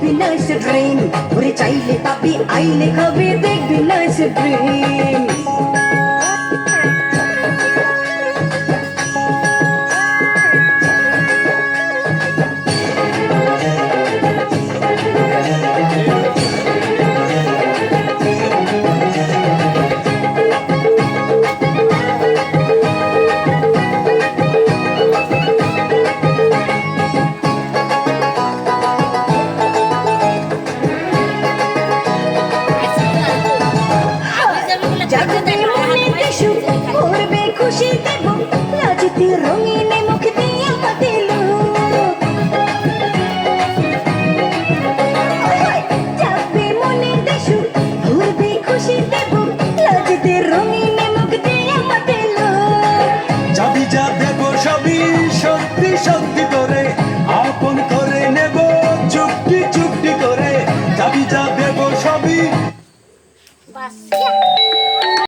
দেখবি না সে ড্রিম ওরে চাইলে পাবি আইলে খাবি দেখবি না সে ড্রিম জাগবে মনেতে সুখ করবে খুশি দেব লাজতে রঙিনে মুখ দিয়ে আমাদের লোক মনেতে সুখ করবে খুশি দেব লাজতে রঙিনে মুখ দিয়ে আমাদের যাবি যা দেব সবই সত্যি সত্যি করে আপন করে নেব চুপটি চুপটি করে। যাবি যা দেব সবই বাস